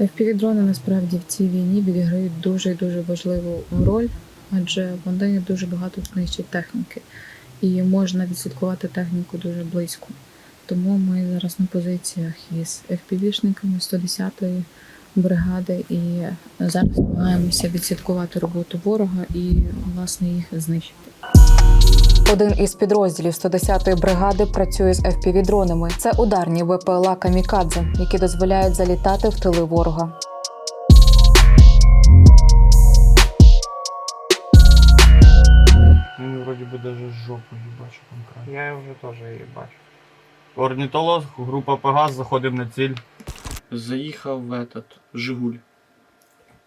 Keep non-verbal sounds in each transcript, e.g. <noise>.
FPV-дрони насправді в цій війні відіграють дуже і дуже важливу роль, адже вони дуже багато знищать техніки, і можна відслідкувати техніку дуже близько. Тому ми зараз на позиціях із FPV-шниками 110-ї бригади і зараз намагаємося відслідкувати роботу ворога і власне їх знищити. Один із підрозділів 110-ї бригади працює з FPV-дронами. Це ударні ВПЛА «Камікадзе», які дозволяють залітати в тили ворога. Він вроді би даже жопу не бачу конкретно. Я вже теж її бачу. Орнітолог, група Пегас, заходимо на ціль. Заїхав в этот Жигуль.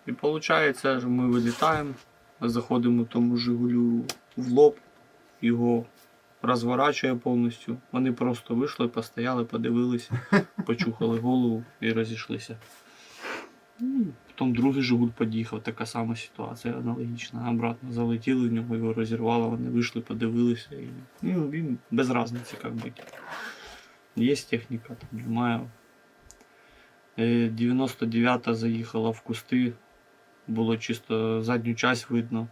І виходить, що ми вилітаємо, заходимо тому Жигулю в лоб, його розворачує повністю. Вони просто вийшли, постояли, подивилися, <laughs> почухали голову і розійшлися. Ну, Потім другий Жигуль під'їхав, така сама ситуація аналогічна. Обратно залетіли в нього, його розірвало, вони вийшли, подивилися. І, ну, він без різниці, як би. Є техніка, там немає. Е, 99-та заїхала в кусти, було чисто задню часть видно.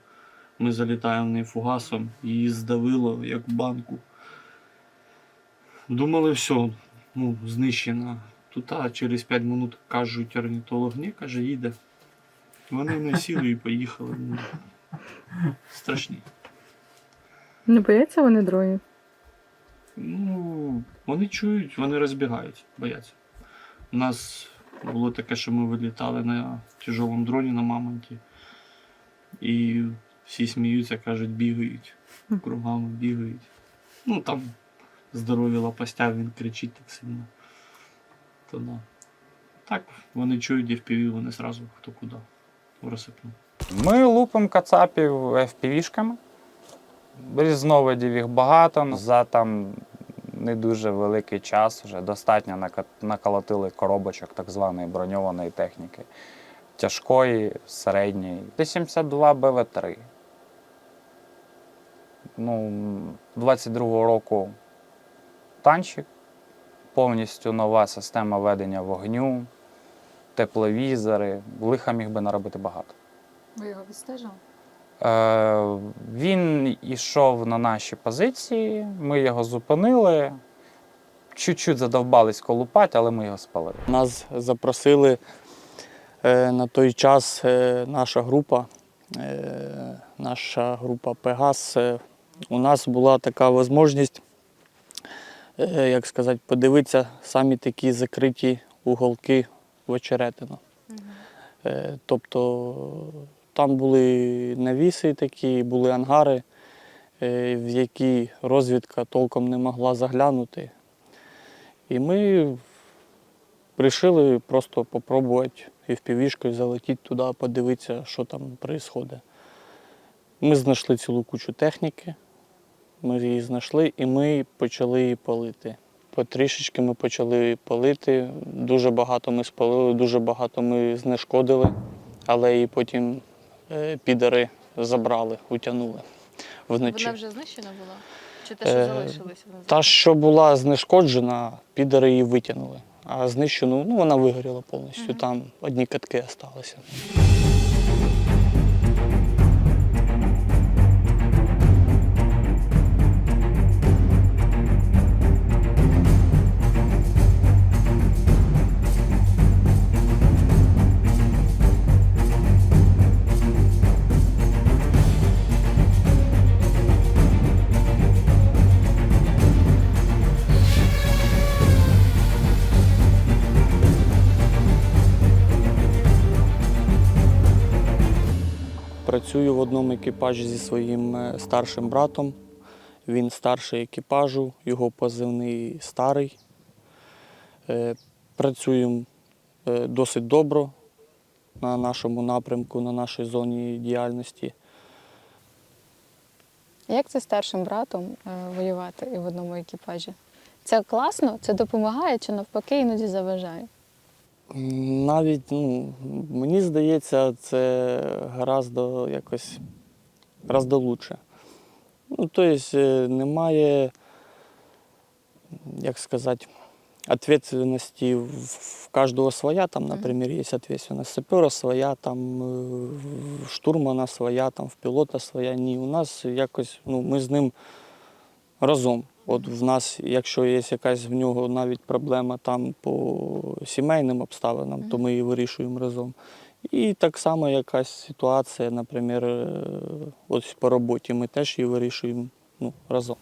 Ми залітаємо в неї фугасом, її здавило як банку. Думали, все, ну, знищена. Тут а через 5 минут кажуть орнітолог, ні, каже, їде. Вони не сіли і поїхали. Ну, страшні. Не бояться вони дронів? Ну, вони чують, вони розбігаються, бояться. У нас було таке, що ми вилітали на тяжовому дроні на мамонті. І всі сміються, кажуть, бігають. Кругами бігають. Ну там здорові лопастя, він кричить так сильно. То да. Так, вони чують FPV, вони зразу хто куди розсипнув. Ми лупимо кацапів FPV-шками. Різновидів їх багато. За там не дуже великий час вже достатньо наколотили коробочок так званої броньованої техніки. Тяжкої, середньої. Т-72 БВ-3. Ну, 22-го року танчик, повністю нова система ведення вогню, тепловізори. Лиха міг би наробити багато. Ви його відстежили? Е, він йшов на наші позиції, ми його зупинили. Чуть-чуть задовбались колупати, але ми його спалили. Нас запросили е, на той час е, наша група, е, наша група Пегас. е, У нас була така можливість, е, як сказати, подивитися самі такі закриті уголки в очеретину. Е, Тобто там були навіси такі, були ангари, е, в які розвідка толком не могла заглянути. І ми Рішили просто попробувати і впівішкою залетіти туди, подивитися, що там відбувається. Ми знайшли цілу кучу техніки, ми її знайшли і ми почали її палити. Потрішечки ми почали палити. Дуже багато ми спалили, дуже багато ми знешкодили, але її потім е, підари забрали, утягнули вночі. Вона вже знищена була? Чи те, Е, що залишилося? вона Та, що була знешкоджена, підари її витягнули. А знищену, ну вона вигоріла повністю. Мгм. Там одні катки залишилися. Одному екіпажі зі своїм е, старшим братом. Він старший екіпажу, його позивний старий. Е, Працюємо е, досить добре на нашому напрямку, на нашій зоні діяльності. Як це старшим братом воювати і в одному екіпажі? Це класно, це допомагає чи навпаки іноді заважає? Навіть ну, мені здається, це гораздо якось гораздо лучше. Ну, тобто е, немає, як сказати, ответственности в, каждого своя, там, например, есть ответственность сапера своя, там, е, в штурмана своя, там, в пілота своя. Ні, у нас якось, ну, ми з ним разом. От в нас, якщо є якась в нього навіть проблема там по сімейним обставинам, то ми її вирішуємо разом. І так само якась ситуація, наприклад, е, ось по роботі, ми теж її вирішуємо ну, разом.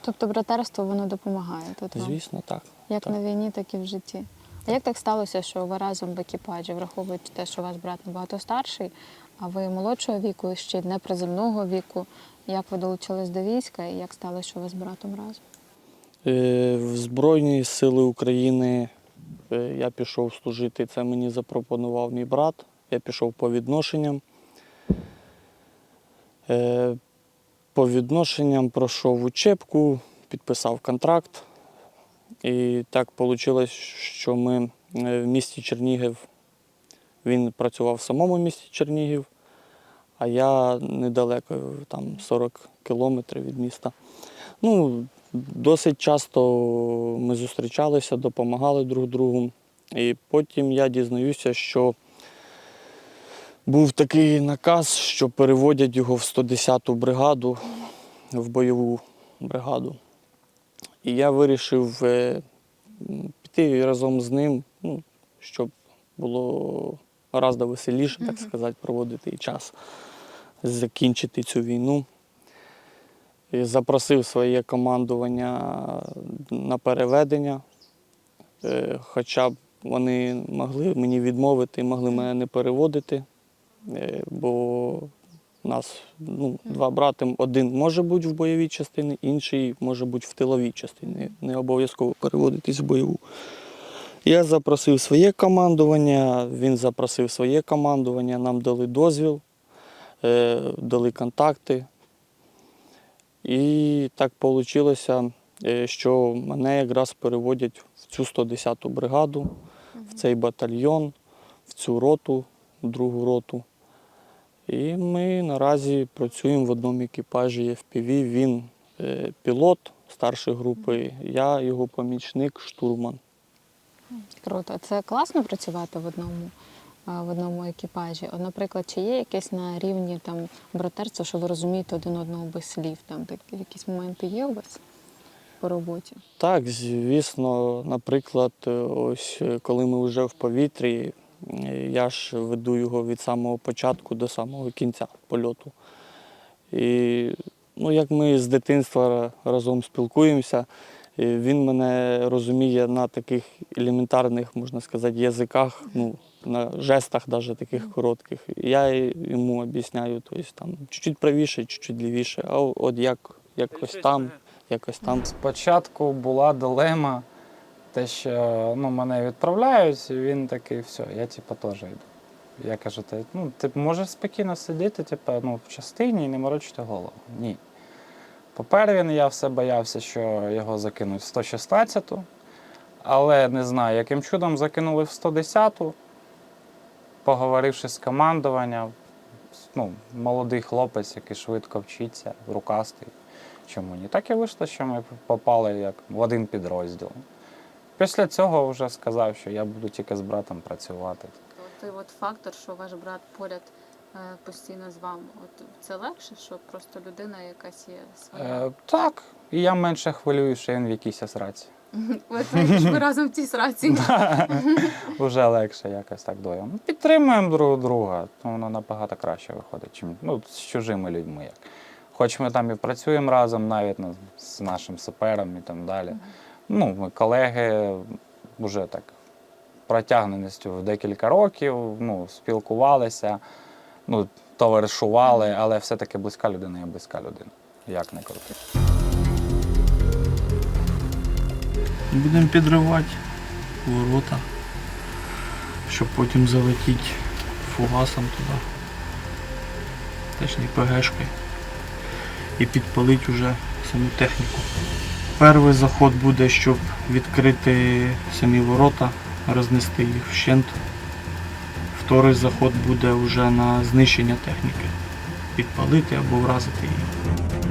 Тобто братерство воно допомагає тут вам? Звісно, так. Як так. на війні, так і в житті. А як так сталося, що ви разом в екіпажі, враховуючи те, що ваш брат набагато старший, а ви молодшого віку, ще й неприземного віку? Як ви долучились до війська і як сталося, що ви з братом разом? Е, В Збройні Сили України е, я пішов служити. Це мені запропонував мій брат. Я пішов по відношенням. Е, По відношенням пройшов учебку, підписав контракт. І так вийшло, що ми в місті Чернігів, він працював в самому місті Чернігів, а я недалеко, там 40 кілометрів від міста. Ну, Досить часто ми зустрічалися, допомагали друг другу. І потім я дізнаюся, що був такий наказ, що переводять його в 110-ту бригаду, в бойову бригаду. І я вирішив е, піти разом з ним, ну, щоб було гораздо веселіше, так сказати, проводити і час, закінчити цю війну. І запросив своє командування на переведення, Е, хоча б вони могли мені відмовити, могли мене не переводити, е, бо нас ну, два брати, один може бути в бойовій частині, інший може бути в тиловій частині. Не обов'язково переводитись в бойову. Я запросив своє командування, він запросив своє командування, нам дали дозвіл, дали контакти. І так вийшло, що мене якраз переводять в цю 110-ту бригаду, в цей батальйон, в цю роту, в другу роту. І ми наразі працюємо в одному екіпажі FPV. Він е, пілот старшої групи, я його помічник, штурман. Круто. Це класно працювати в одному, в одному екіпажі. От, наприклад, чи є якесь на рівні там братерства, що ви розумієте один одного без слів? Там так, якісь моменти є у вас по роботі? Так, звісно, наприклад, ось е, коли ми вже в повітрі, я ж веду його від самого початку до самого кінця польоту. І ну, як ми з дитинства разом спілкуємося, він мене розуміє на таких елементарних, можна сказати, язиках, ну, на жестах навіть таких коротких. Я йому об'ясняю, тобто там чуть-чуть правіше, чуть-чуть лівіше, а от як, якось там, якось там. Спочатку була дилема, те, що ну, мене відправляють, і він такий, все, я типу, теж йду. Я кажу, ти, ну, ти можеш спокійно сидіти, типу, ну, в частині і не морочити голову. Ні. Попер він, я все боявся, що його закинуть в 116-ту, але не знаю, яким чудом закинули в 110-ту, поговоривши з командуванням, ну, молодий хлопець, який швидко вчиться, рукастий. Чому ні? Так і вийшло, що ми попали як в один підрозділ. Після цього вже сказав, що я буду тільки з братом працювати. Той от фактор, що ваш брат поряд е, постійно з вами, от це легше, що просто людина якась є своя. Е, так, і я менше хвилюю, що він в якійсь сраці. <laughs> Знаєте, що разом в цій сраці. <laughs> Вже легше якось так доєм. Ну, Підтримуємо друг друга, то воно набагато краще виходить, чим ну, з чужими людьми. Як. Хоч ми там і працюємо разом, навіть ну, з нашим сапером і так далі. Ну, ми колеги вже так протягненістю в декілька років, ну, спілкувалися, ну, товаришували, але все-таки близька людина є близька людина. Як не крути. Будемо підривати ворота, щоб потім залетіти фугасом туди. Точніше ПГшкою. І підпалити вже саму техніку. Перший заход буде, щоб відкрити самі ворота, рознести їх вщент. Вторий заход буде вже на знищення техніки. Підпалити або вразити її.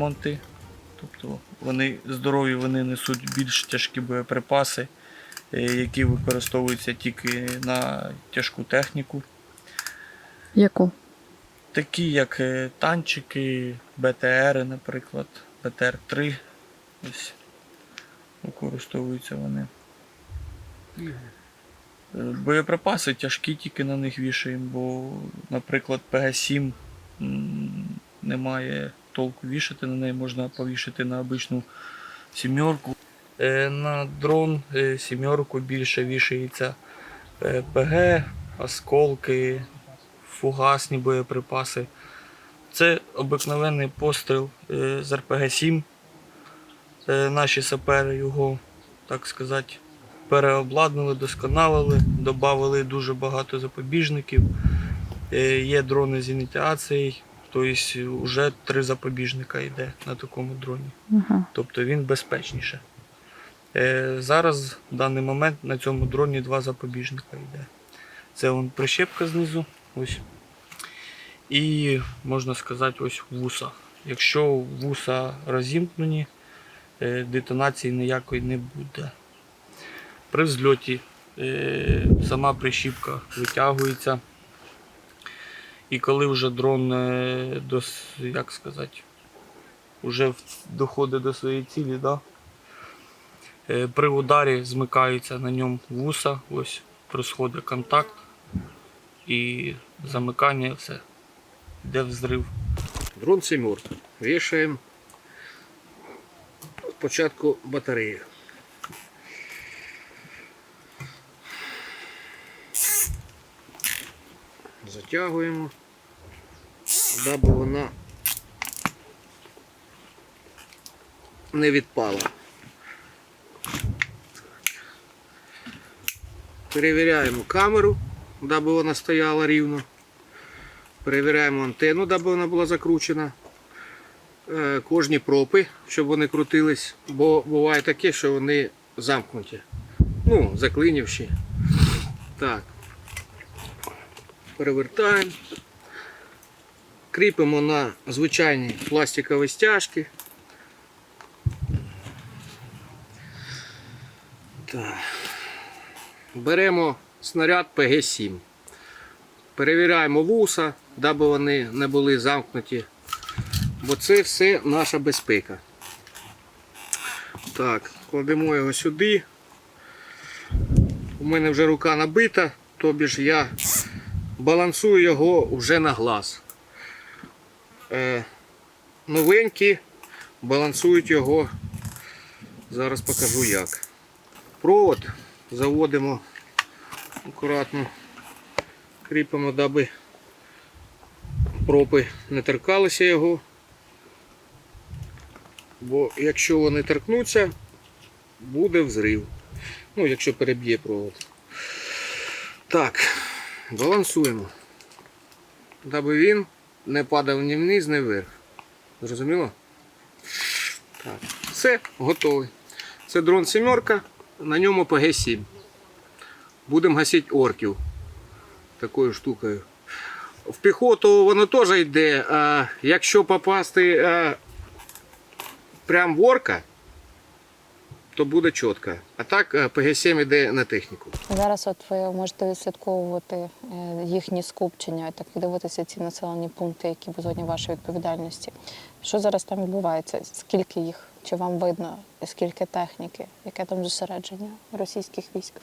Мамонти. Тобто вони здорові, вони несуть більш тяжкі боєприпаси, е, які використовуються тільки на тяжку техніку. Яку? Такі як е, танчики, БТР, наприклад, БТР-3. Ось використовуються вони. Е, Боєприпаси тяжкі тільки на них вішаємо, бо, наприклад, ПГ-7 немає толку вішати, на неї можна повішати на обичну сімерку. Е, На дрон е, сімерку більше вішається е, ПГ, осколки, фугасні боєприпаси. Це обикновенний постріл з РПГ-7. Е, Наші сапери його, так сказати, переобладнали, досконалили, додали дуже багато запобіжників. Є дрони з ініціацією, тобто вже три запобіжника йде на такому дроні. Ага. Тобто він безпечніше. Е, Зараз в даний момент на цьому дроні два запобіжника йде. Це вон прищепка знизу. Ось. І можна сказати, ось вуса. Якщо вуса розімкнені, е, детонації ніякої не буде. При взльоті е, сама прищіпка витягується. І коли вже дрон е, як сказати, вже доходить до своєї цілі, да? Е, при ударі змикаються на ньому вуса, ось происходить контакт і замикання, все. Йде взрив. Дрон «семерка». Вішаємо спочатку батарею. Затягуємо, даби вона не відпала. Перевіряємо камеру, даби вона стояла рівно. Перевіряємо антенну, даби вона була закручена. Е, Кожні пропи, щоб вони крутились, бо буває таке, що вони замкнуті. Ну, заклинівші. Так. Перевертаємо. Кріпимо на звичайні пластикові стяжки. Беремо снаряд ПГ-7. Перевіряємо вуса, даби вони не були замкнуті. Бо це все наша безпека. Так, кладемо його сюди. У мене вже рука набита, тобі ж я балансую його вже на глаз. Е, новенькі балансують його. Зараз покажу як. Провод заводимо акуратно, кріпимо, даби пропи не торкалися його. Бо якщо вони торкнуться, буде взрив. Ну, якщо переб'є провод. Так, балансуємо. Даби він не падав ні вниз, ні вверх. Зрозуміло? Так, все, готовий. Це дрон сімерка, на ньому ПГ-7. Будемо гасити орків такою штукою. В піхоту воно теж йде. А якщо попасти а, прямо в орка, то буде чітко. А так ПГ-7 йде на техніку. Зараз от ви можете відслідковувати е, їхні скупчення, так і дивитися ці населені пункти, які в зоні вашої відповідальності. Що зараз там відбувається? Скільки їх? Чи вам видно? Скільки техніки? Яке там зосередження російських військ?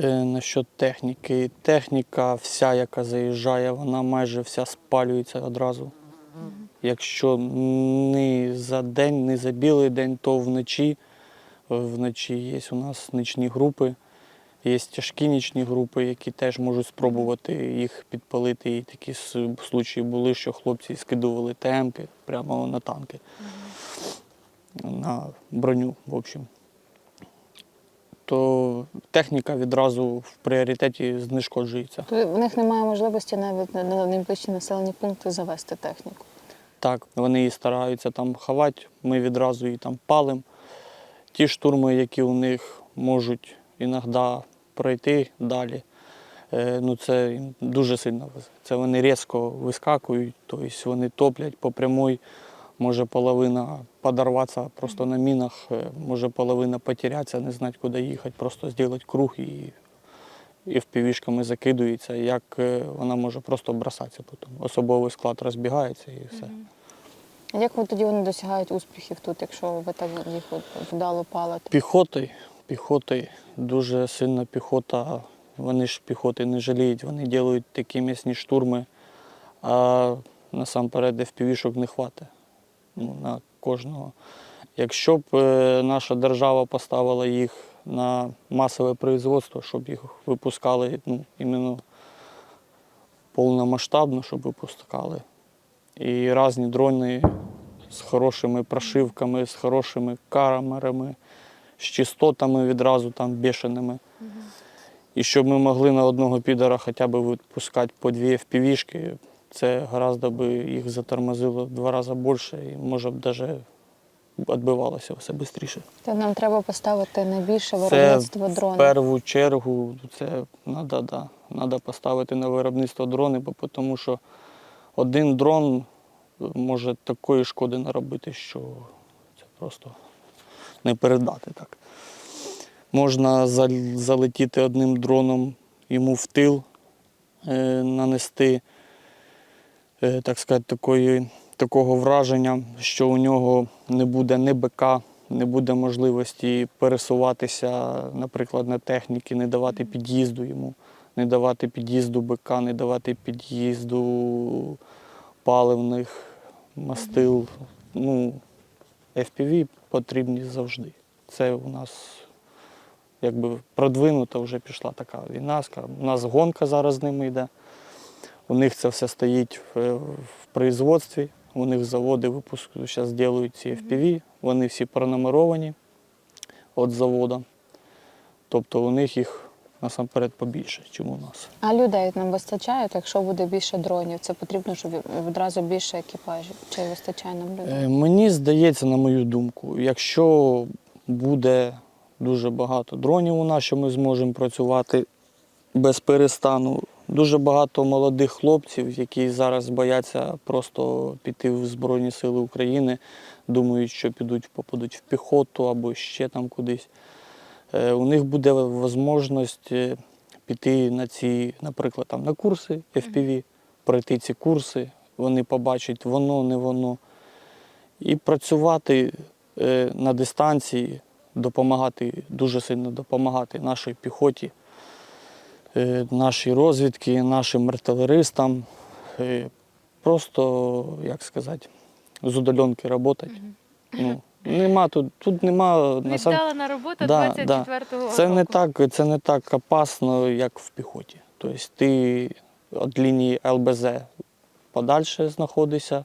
Е, Насчет техніки. Техніка вся, яка заїжджає, вона майже вся спалюється одразу. Якщо не за день, не за білий день, то вночі. Вночі є у нас нічні групи, є тяжкі нічні групи, які теж можуть спробувати їх підпалити. І такі случаї були, що хлопці скидували ТМки прямо на танки, на броню, в общем то техніка відразу в пріоритеті знешкоджується. То в них немає можливості навіть на на найближчі населені пункти завести техніку. Так, вони і стараються там ховати, ми відразу її там палимо. Ті штурми, які у них можуть іноді пройти далі, Е, Ну, це їм дуже сильно везе. Це вони різко вискакують, тобто вони топлять по прямой. Може половина подорватися просто на мінах, е, може половина потерятися, не знати, куди їхати, просто зробити круг і, і впівішками закидується. Як е, вона може просто бросатися потім. Особовий склад розбігається і все. Як ви тоді вони досягають успіхів тут, якщо ви так їх вдало палите? Піхотою, піхотою, дуже сильна піхота. Вони ж піхоти не жаліють, вони роблять такі м'ясні штурми, а насамперед FPV-шок не хватить ну, на кожного. Якщо б е, наша держава поставила їх на масове производство, щоб їх випускали ну, іменно повномасштабно, щоб випускали. І різні дрони з хорошими прошивками, з хорошими камерами, з частотами відразу там бешеними. І щоб ми могли на одного підера хоча б випускати по дві FPV-шки, це гораздо би їх затормозило в два рази більше і може б навіть відбивалося все швидше. То нам треба поставити найбільше виробництво в дронів. першу чергу це треба да, поставити на виробництво дрони, бо тому що один дрон може такої шкоди наробити, що це просто не передати так. Можна залетіти одним дроном йому в тил, е, нанести, е, так сказати, такої, такого враження, що у нього не буде ні БК, не буде можливості пересуватися, наприклад, на техніці, не давати під'їзду йому, не давати під'їзду БК, не давати під'їзду паливних мастил. Ну, FPV потрібні завжди. Це у нас якби продвинута вже пішла така війна. У нас гонка зараз з ними йде. У них це все стоїть в, в производстві, у них заводи випуск зараз роблять ці FPV, вони всі пронумеровані від заводу. Тобто у них їх насамперед побільше, ніж у нас. А людей нам вистачає, то якщо буде більше дронів, це потрібно, щоб відразу більше екіпажів. Чи вистачає нам людей? Е, Мені здається, на мою думку, якщо буде дуже багато дронів у нас, що ми зможемо працювати без перестану. Дуже багато молодих хлопців, які зараз бояться просто піти в Збройні Сили України, думають, що підуть, попадуть в піхоту або ще там кудись. Е, У них буде можливість е, піти на ці, наприклад, там, на курси FPV, пройти ці курси, вони побачать воно, не воно. І працювати е, на дистанції, допомагати, дуже сильно допомагати нашій піхоті, нашій розвідці, нашим артилеристам. Просто, як сказати, з удаленки працювати. Ну, нема тут, тут нема насам- Віддалена робота Да, 24-го це не року. так, це не так опасно, як в піхоті. Тобто ти від лінії ЛБЗ подальше знаходишся.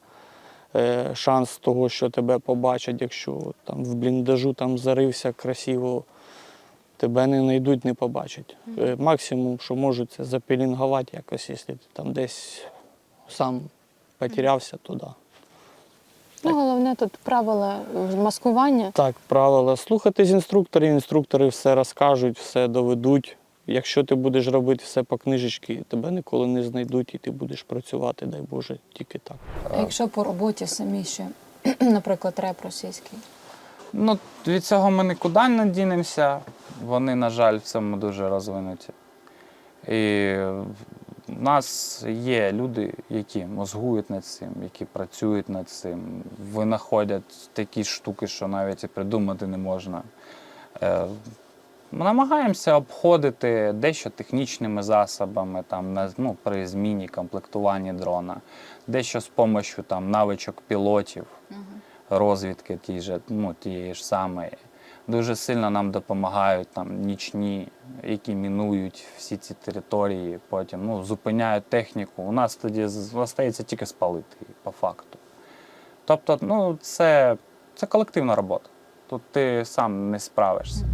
Е, Шанс того, що тебе побачать, якщо там в бліндажу там зарився красиво, тебе не знайдуть, не побачать. Е, Максимум, що можуть, це запелінгувати якось, якщо ти там десь сам потерявся, то да. Головне тут правила маскування. Так, правила. Слухатись інструкторів, інструктори все розкажуть, все доведуть. Якщо ти будеш робити все по книжечці, тебе ніколи не знайдуть і ти будеш працювати, дай Боже, тільки так. А якщо по роботі самі ще, <clears throat> наприклад, реп російський. Ну, від цього ми нікуди не дінемося. Вони, на жаль, в цьому дуже розвинуті. І в нас є люди, які мозгують над цим, які працюють над цим, винаходять такі штуки, що навіть і придумати не можна. Е, Ми намагаємося обходити дещо технічними засобами там, на, ну, при зміні комплектуванні дрона, дещо з допомогою там, навичок пілотів розвідки ті же, ну, тієї ж самої. Дуже сильно нам допомагають там нічні, які мінують всі ці території, потім ну, зупиняють техніку. У нас тоді залишається тільки спалити по факту. Тобто, ну, це, це колективна робота. Тут ти сам не справишся.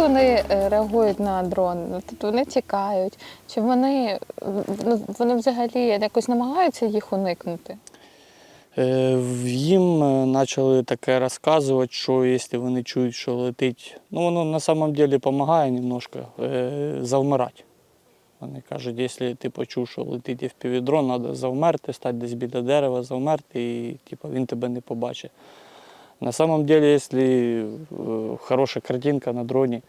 Вони е, реагують на дрон? Ну, Тобто вони тікають, чи вони, ну, вони взагалі якось намагаються їх уникнути? Е, Їм е, почали таке розказувати, що якщо вони чують, що летить, ну воно на самом деле допомагає немножко е, завмирати. Вони кажуть, якщо ти почув, що летить FPV-дрон, треба завмерти, стати десь біля дерева, завмерти, і типу, він тебе не побачить. На самом деле, якщо е, хороша картинка на дроні,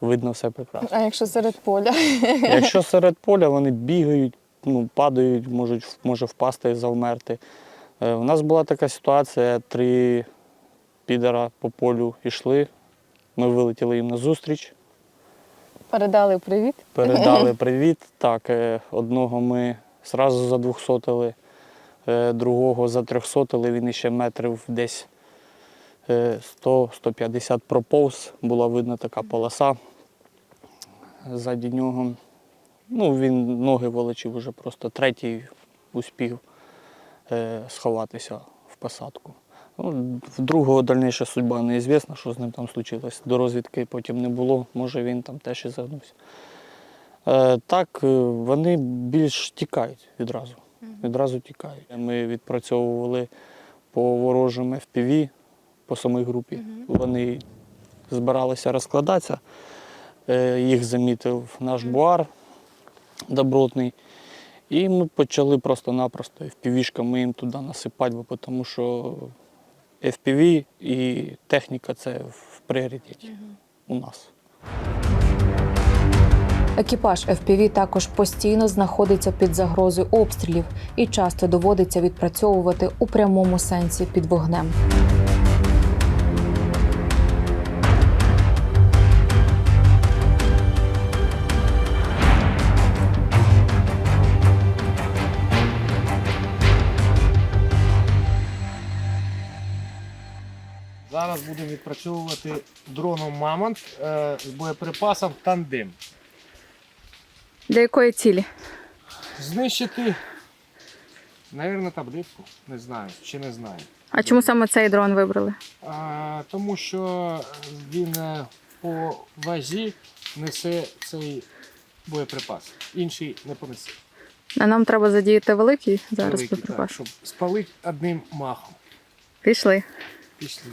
видно все прекрасно. А якщо серед поля? <laughs> Якщо серед поля вони бігають, ну, падають, можуть може впасти і завмерти. Е, У нас була така ситуація, три підера по полю йшли. Ми вилетіли їм на зустріч, Передали привіт. передали <laughs> привіт. Так, е, одного ми зразу задвохсотили, е, другого затрьохсотили, він іще метрів десь 100-150 проповз, була видна така полоса ззаді нього. Ну, він ноги волочив уже просто третій успів е, сховатися в посадку. Ну, в другого дальніша судьба неізвісна, що з ним там случилось. До розвідки потім не було, може він там теж і загнувся. Е, так, е, вони більш тікають відразу. Відразу тікають. Ми відпрацьовували по ворожим FPV, по самій групі. Вони збиралися розкладатися. Е, Їх замітив наш буар добротний. І ми почали просто-напросто FPV-шками їм туди насипати, бо тому що FPV і техніка це в пріоритеті у нас. Екіпаж FPV також постійно знаходиться під загрозою обстрілів і часто доводиться відпрацьовувати у прямому сенсі під вогнем. Зараз будемо відпрацьовувати дроном Мамонт е, з боєприпасом тандем. Для якої цілі? Знищити, напевно, таблетку. Не знаю, чи не знаю. А чому саме цей дрон вибрали? А, тому що він е, по вазі несе цей боєприпас. Інший не понесе. А нам треба задіяти великий зараз Великий, так, боєприпас. щоб спалити одним махом. Пішли. Пішли.